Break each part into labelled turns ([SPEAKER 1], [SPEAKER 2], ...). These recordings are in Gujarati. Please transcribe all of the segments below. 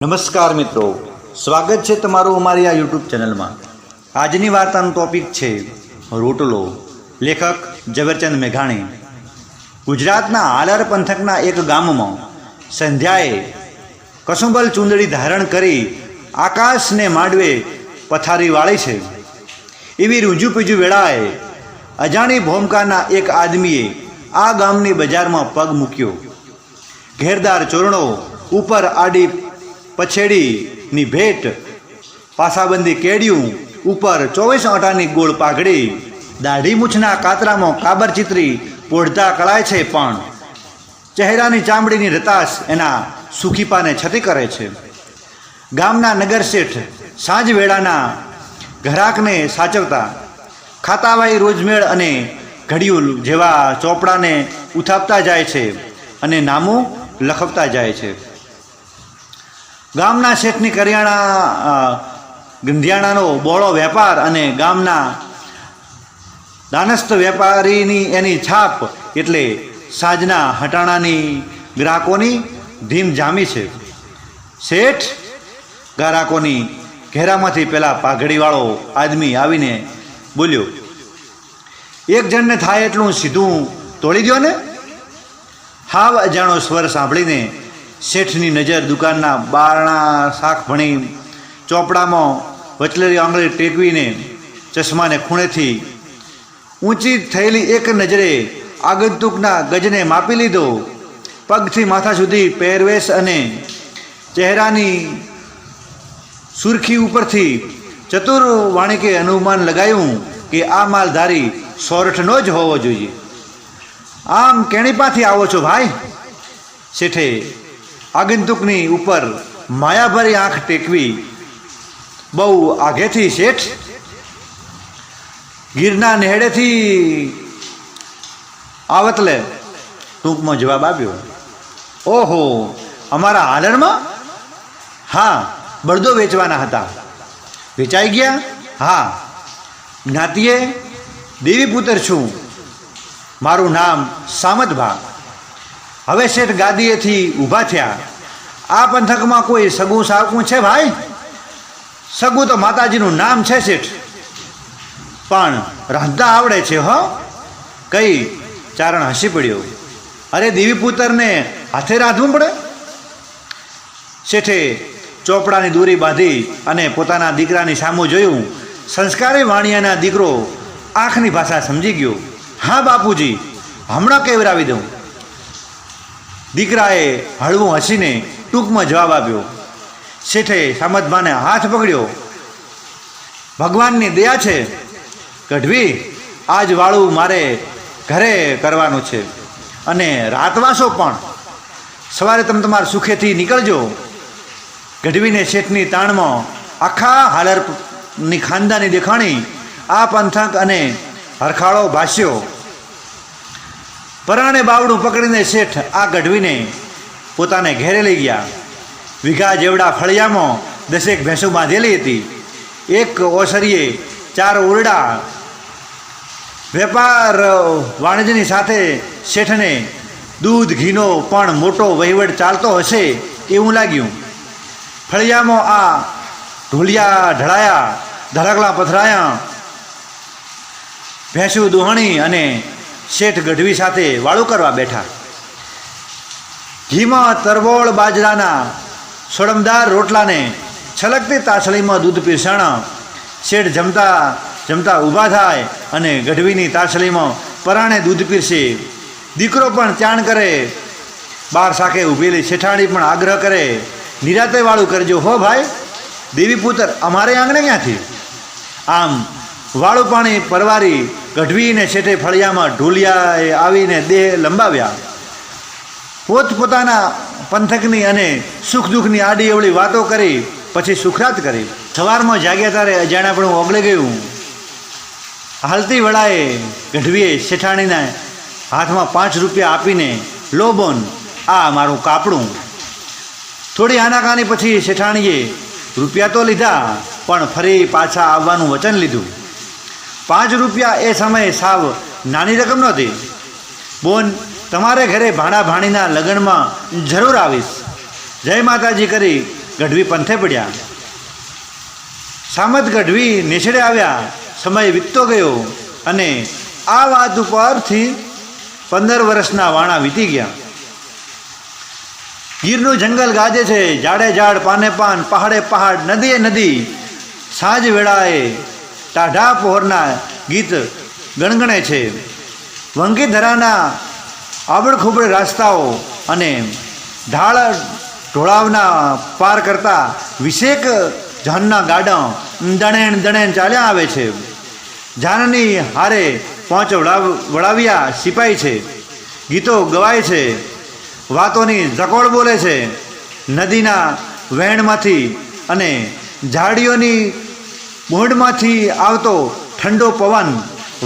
[SPEAKER 1] નમસ્કાર મિત્રો. સ્વાગત છે તમારું અમારી આ યુટ્યુબ ચેનલમાં. આજની વાર્તાનો ટોપિક છે રોટલો. લેખક ઝવેરચંદ મેઘાણી. ગુજરાતના આલર પંથકના એક ગામમાં સંધ્યાએ કસુંબલ ચૂંદડી ધારણ કરી આકાશને માંડવે પથારી વાળી છે. એવી રૂંજુપીજુ વેળાએ અજાણી ભોમકાના એક આદમીએ આ ગામની બજારમાં પગ મૂક્યો. ઘેરદાર ચોરણો ઉપર આડી પછેડીની ભેટ, પાસાબંધી કેડિયું ઉપર ચોવીસ આંટાની ગોળ પાઘડી, દાઢી મૂછના કાતરામાં કાબર ચિત્રી પોઢતા કળાય છે પણ. ચહેરાની ચામડીની રતાશ એના સુખીપાને છતી કરે છે. ગામના નગર શેઠ સાંજ વેળાના ઘરાકને સાચવતા ખાતાવાઈ રોજમેળ અને ઘડિયુલ જેવા ચોપડાને ઉથાપતા જાય છે અને નામો લખવતા જાય છે. ગામના શેઠની કરિયાણા ગંધિયાણાનો બોળો વેપાર અને ગામના દાનસ્થ વેપારીની એની છાપ એટલે સાંજના હટાણાની ગ્રાહકોની ધીમ જામી છે. શેઠ ગ્રાહકોની ઘેરામાંથી પેલા પાઘડીવાળો આદમી આવીને બોલ્યો, એક જણને થાય એટલું સીધું તોડી દો ને. હાવ અજાણો સ્વર સાંભળીને શેઠની નજર દુકાનના બારણા શાક ભણી ચોપડામાં વચલેરી આંગળી ટેકવીને ચશ્માને ખૂણેથી ઊંચી થયેલી એક નજરે આગંતુકના ગજને માપી લીધો. પગથી માથા સુધી પહેરવેશ અને ચહેરાની સુરખી ઉપરથી ચતુર વાણિકે અનુમાન લગાવ્યું કે આ માલધારી સોરઠનો જ હોવો જોઈએ. આમ કેણીપાથી આવો છો ભાઈ? શેઠે આગંતુકની ઉપર માયાભરી આંખ ટેકવી. બહુ આઘેથી શેઠ ગીરના નેહડેથી આવતલે ટૂંકમાં જવાબ આપ્યો. ઓહો, અમારા આલણમાં હા, બળદો વેચવાના હતા. વેચાઈ ગયા? હા. જ્ઞાતિએ દેવીપુત્ર છું. મારું નામ સામતભા હવે શેઠ ગાદીએથી ઊભા થયા. આ પંથકમાં કોઈ સગું સાવકું છે ભાઈ? સગું તો માતાજીનું નામ છે શેઠ. પણ રાંધતા આવડે છે, હો? કઈ ચારણ હસી પડ્યો. અરે દેવી પુત્રને હાથે રાંધવું પડે? શેઠે ચોપડાની દોરી બાંધી અને પોતાના દીકરાની સામું જોયું. સંસ્કારી વાણિયાના દીકરો આંખની ભાષા સમજી ગયો. હા બાપુજી, હમણાં કેવરાવી દઉં. દીકરાએ હળવું હસીને ટૂંકમાં જવાબ આપ્યો. શેઠે સામદભાને હાથ પકડ્યો. ભગવાનની દયા છે. ગઢવી, આજ વાળું મારે ઘરે કરવાનું છે. અને રાતવાસો પણ. સવારે તમે તમારા સુખેથી નીકળજો. ગઢવીને શેઠની તાણમાં આખા હાલરની ખાનદાની દેખાણી, આ પંથક અને હરખાળો ભાસ્યો. પરાણે બાવડું પકડીને શેઠ આ ગઢવીને પોતાને ઘેરે લઈ ગયા. વીઘા જેવડા ફળિયામાં દસેક ભેંસો બાંધેલી હતી. એક ઓસરીએ ચાર ઓરડા વેપાર વાણિજ્યની સાથે શેઠને દૂધ, ઘીનો પણ મોટો વહીવટ ચાલતો હશે એવું લાગ્યું. ફળિયામાં આ ઢોલિયા ઢળાયા ધડકલા પથરાયા, ભેંસું દોહણી અને શેઠ ગઢવી સાથે વાળું કરવા બેઠા. ઘીમાં તરબોળ બાજરાના સોડમદાર રોટલાને છલકતી તાસળીમાં દૂધ પીરસાણા, શેઠ જમતા જમતા ઊભા થાય અને ગઢવીની તાસળીમાં પરાણે દૂધ પીરસે. દીકરો પણ ચાણ કરે, બાર સાખે ઊભેલી શેઠાણી પણ આગ્રહ કરે, નિરાતે વાળું કરજો. હો ભાઈ, દેવી પુત્ર, અમારે આંગણે ક્યાંથી? આમ વાળું પાણી પરવારી ગઢવીને છેટે ફળિયામાં ઢોલિયાએ આવીને દેહ લંબાવ્યા. પોતપોતાના પંથકની અને સુખ દુઃખની આડી અવળી વાતો કરી, પછી સુખરાત કરી. સવારમાં જાગ્યા તારે અજાણ્યાપણું ઓગળી ગયું. હાલતી વેળાએ ગઢવીએ શેઠાણીના હાથમાં પાંચ રૂપિયા આપીને લો બોન આ મારું કાપડું. થોડી આનાકાની પછી શેઠાણીએ રૂપિયા તો લીધા, પણ ફરી પાછા આવવાનું વચન લીધું. પાંચ રૂપિયા એ સમયે સાવ નાની રકમ નહોતી. બોન, તમારે ઘરે ભાણા ભાણીના લગ્નમાં જરૂર આવીશ. જય માતાજી કરી ગઢવી પંથે પડ્યા. સામત ગઢવી નેછડે આવ્યા, સમય વીતતો ગયો અને આ વાત ઉપરથી પંદર વર્ષના વાણા વીતી ગયા. ગીરનું જંગલ ગાજે છે ઝાડે ઝાડ પાને પાન, પહાડે પહાડ, નદીએ નદી, સાંજ વેળાએ ટાઢા પહોરના ગીત ગણગણે છે. વંગીધરાના આબડખોબડ રસ્તાઓ અને ઢાળ ઢોળાવના પાર કરતા વિશેક જાનના ગાડા દણેણ દણેણ ચાલ્યા આવે છે. જાનની હારે પહોંચ વળાવ વળાવ્યા સિપાઈ છે. ગીતો ગવાય છે. વાતોની ઝકોળ બોલે છે. નદીના વહેણમાંથી અને ઝાડીઓની મૂઢમાંથી આવતો ઠંડો પવન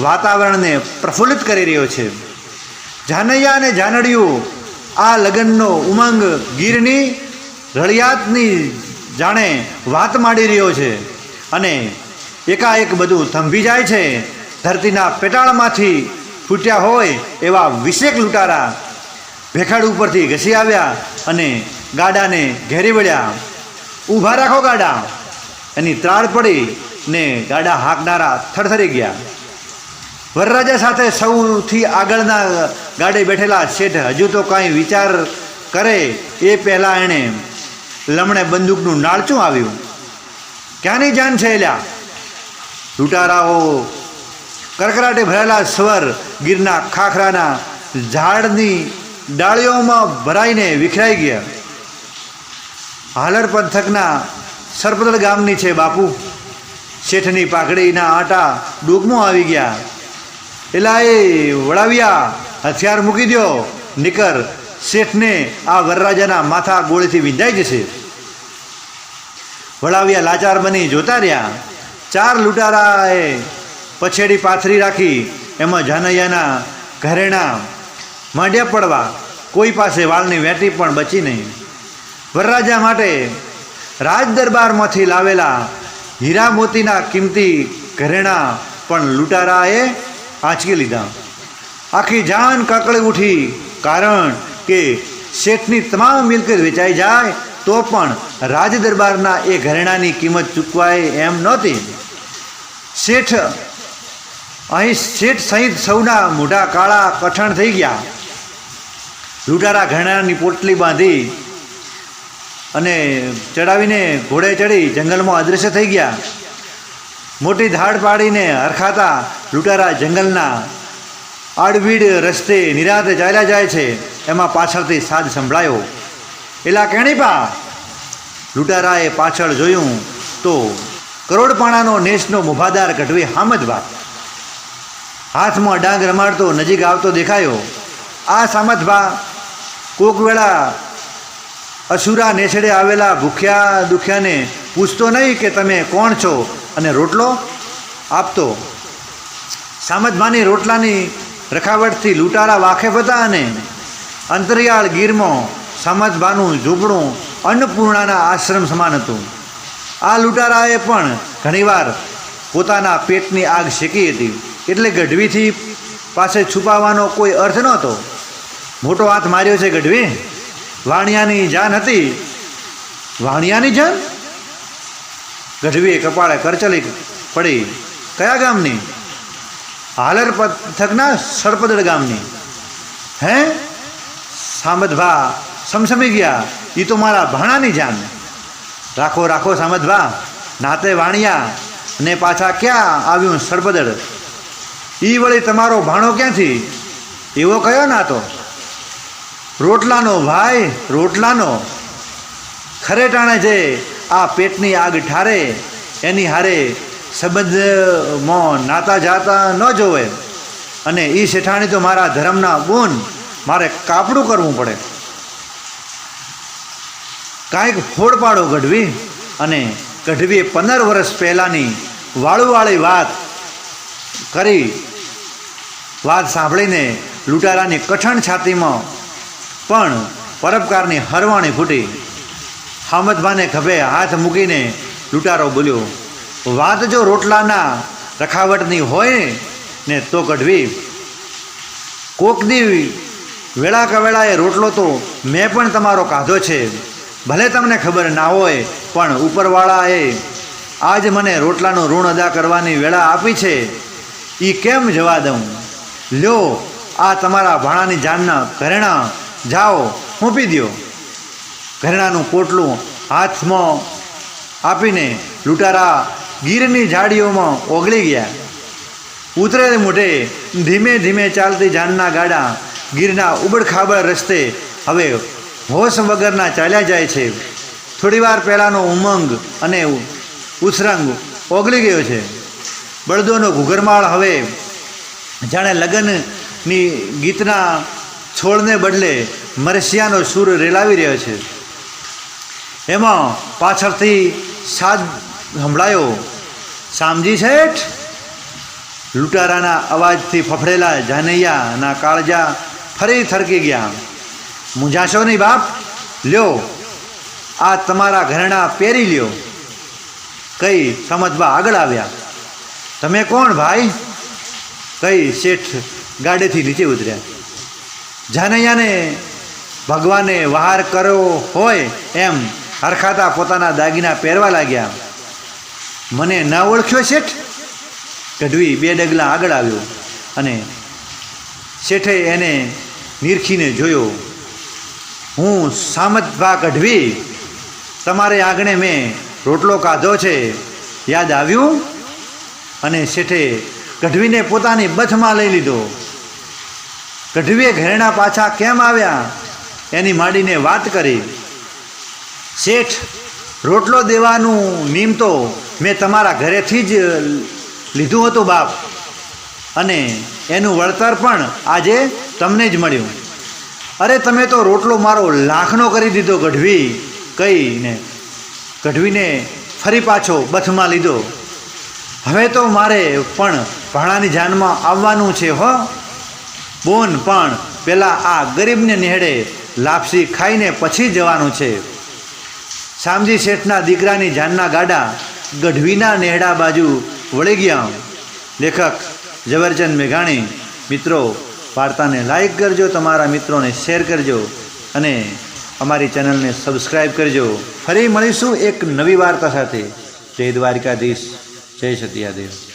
[SPEAKER 1] વાતાવરણને પ્રફુલ્લિત કરી રહ્યો છે. જાનૈયા અને જાનડિયું આ લગ્નનો ઉમંગ ગીરની રળિયાતની જાણે વાત માંડી રહ્યો છે અને એકાએક બધું થંભી જાય છે. ધરતીના પેટાળમાંથી ફૂટ્યા હોય એવા વિશેક લૂંટારા ભેખાડ ઉપરથી ઘસી આવ્યા અને ગાડાને ઘેરી વળ્યા. ઊભા રાખો ગાડા એની ત્રાળ પડી ને ગાડા હાંકનારા થરથરી ગયા. વરરાજા સાથે સૌથી આગળના ગાડે બેઠેલા શેઠ હજુ તો કાંઈ વિચાર કરે એ પહેલાં એણે લમણે બંદૂકનું નાળચું આવ્યું. ક્યાંની જાન છે એલ્યા લૂંટારાઓ. કરકરાટે ભરેલા સ્વર ગીરના ખાખરાના ઝાડની ડાળીઓમાં ભરાઈને વિખરાઈ ગયા. હાલર પંથકના સરપદળ ગામની છે બાપુ. શેઠની પાઘડીના આટા ડૂગમાં આવી ગયા. એલા એ વળાવ્યા, હથિયાર મૂકી દો નિકર શેઠને આ વરરાજાના માથા ગોળીથી વિંધાઈ જશે. વળાવ્યા લાચાર બની જોતા રહ્યા. ચાર લૂંટારાએ પછેડી પાથરી રાખી, એમાં જાનૈયાના ઘરેણા માંડ્યા પડવા. કોઈ પાસે વાળની વેટી પણ બચી નહીં. વરરાજા માટે રાજ દરબારમાંથી લાવેલા હીરા મોતીના કિંમતી ઘરેણા પણ લૂંટારાએ આંચકી લીધા. આખી જાન કકળી ઉઠી, કારણ કે શેઠની તમામ મિલકત વેચાઈ જાય, તો પણ રાજ દરબારના એ ઘરેણાની કિંમત ચૂકવાય એમ નહોતી. શેઠ, અહીં શેઠ સહિત સૌના મોઢા કાળા કઠણ થઈ ગયા. લૂંટારા ઘરેણાની પોટલી બાંધી અને ચડાવીને ઘોડે ચડી જંગલમાં અદૃશ્ય થઈ ગયા. મોટી ધાડ પાડીને હરખાતા લૂંટારા જંગલના આડવીડ રસ્તે નિરાતે ચાલ્યા જાય છે. એમાં પાછળથી સાદ સંભળાયો. એલા કેણીપા! લૂંટારાએ પાછળ જોયું તો કરોડપાણાનો નેસનો મુભાદાર ગઢવી હામદબા હાથમાં ડાંગ રમાડતો નજીક આવતો દેખાયો. આ સામતભા કોક વેળા અસુરા નેછડે આવેલા ભૂખ્યા દુખ્યાને પૂછતો નહીં કે તમે કોણ છો અને રોટલો આપતો. સામજમાની રોટલાની રખાવટથી લૂંટારા વાકેફ હતા અને અંતરિયાળ ગીરમાં સામતભાનું ઝૂંપડું અન્નપૂર્ણાના આશ્રમ સમાન હતું. આ લૂંટારાએ પણ ઘણીવાર પોતાના પેટની આગ શેકી હતી, એટલે ગઢવીથી પાસે છુપાવવાનો કોઈ અર્થ નહોતો. મોટો હાથ માર્યો છે ગઢવી? વાણિયાની જાન હતી. વાણિયાની જાન? ગઢવીએ કપાળે કરચલી પડી. કયા ગામની? હાલર પથકના સરપદળ ગામની. હે? સામદભા સમસમી ગયા. એ તો મારા ભાણાની જાન. રાખો રાખો સામદભા નાતે વાણિયા. ને પાછા ક્યાં આવ્યું સરપદળ? એ વળી તમારો ભાણો ક્યાંથી? એવો કયો ના તો રોટલાનો ભાઈ, રોટલાનો. ખરેટાણે જે આ પેટની આગ ઠારે, એની હારે સંબંધમાં નાતા જાતા ન જોવે. અને એ શેઠાણી તો મારા ધર્મના ગુણ, મારે કાપડું કરવું પડે. કાંઈક ફોડપાડો ગઢવી અને ગઢવીએ પંદર વર્ષ પહેલાંની વાળુવાળી વાત કરી. વાત સાંભળીને લૂંટારાની કઠણ છાતીમાં પણ પરોપકારની હરવાણી ફૂટી. હામદભાને ખભે હાથ મૂકીને લૂંટારો બોલ્યો, વાત જો રોટલાના રખાવટની હોય ને તો કઢવી. કોકદી વેળા કવેળાએ રોટલો તો મેં પણ તમારો કાધો છે. ભલે તમને ખબર ના હોય, પણ ઉપરવાળાએ આજ મને રોટલાનું ઋણ અદા કરવાની વેળા આપી છે. એ કેમ જવા દઉં? લ્યો, આ તમારા ભાણાની જાનના ઘરેણા જાઓ, મૂકી દ્યો. ઘરેણાનું પોટલું હાથમાં આપીને લૂંટારા ગીરની ઝાડીઓમાં ઓગળી ગયા. ઉતરે મોઢે ધીમે ધીમે ચાલતી જાનના ગાડા ગીરના ઉબડખાબડ રસ્તે હવે હોશ વગરના ચાલ્યા જાય છે. થોડીવાર પહેલાંનો ઉમંગ અને ઉસરંગ ઓગળી ગયો છે. બળદોનો ઘૂઘરમાળ હવે જાણે લગ્નની ગીતના છોડને બદલે મરસિયાનો સૂર રેલાવી રહ્યો છે. એમાં પાછળથી સાદ સંભળાયો. શામજી શેઠ, લૂંટારાના અવાજથી ફફડેલા જાનૈયાના કાળજા ફરી થરકી ગયા. મૂંઝાશો નહીં બાપ. લ્યો, આ તમારા ઘરેણા પહેરી લ્યો. કઈ સમજવા આગળ આવ્યા. તમે કોણ ભાઈ? કઈ શેઠ ગાડેથી નીચે ઉતર્યા. જાનૈયાને ભગવાને વહાર કર્યો હોય એમ હરખાતા પોતાના દાગીના પહેરવા લાગ્યા. મને ન ઓળખ્યો શેઠ? ગઢવી બે ડગલા આગળ આવ્યો અને શેઠે એને નિરખીને જોયો. હું સામતભા ગઢવી, તમારે આંગણે મેં રોટલો કાધો છે, યાદ આવ્યું? અને શેઠે ગઢવીને પોતાની બથમાં લઈ લીધો. ગઢવીએ ઘરેણા પાછા કેમ આવ્યા? એની માંડીને વાત કરી. શેઠ, રોટલો દેવાનું નિયમ તો મેં તમારા ઘરેથી જ લીધું હતું બાપ. અને એનું વળતર પણ આજે તમને જ મળ્યું. અરે તમે તો રોટલો મારો લાખનો કરી દીધો, ગઢવી. કહીને ગઢવીને ફરી પાછો બથમાં લીધો. હવે તો મારે પણ ભાણાની જાનમાં આવવાનું છે, હો. બોન પણ પેલા આ ગરીબને નેહડે લાપસી ખાઈને પછી જવાનું છે. શામજી શેઠના દીકરાની જાનના ગાડા ગઢવીના નેહડા બાજુ વળી ગયા. લેખક ઝવેરચંદ મેઘાણી, મિત્રો, વાર્તાને લાઈક કરજો, તમારા મિત્રોને શેર કરજો અને અમારી ચેનલને સબસ્ક્રાઈબ કરજો. ફરી મળીશું એક નવી વાર્તા સાથે. જય દ્વારિકાધીશ. જય સત્યાદેવ.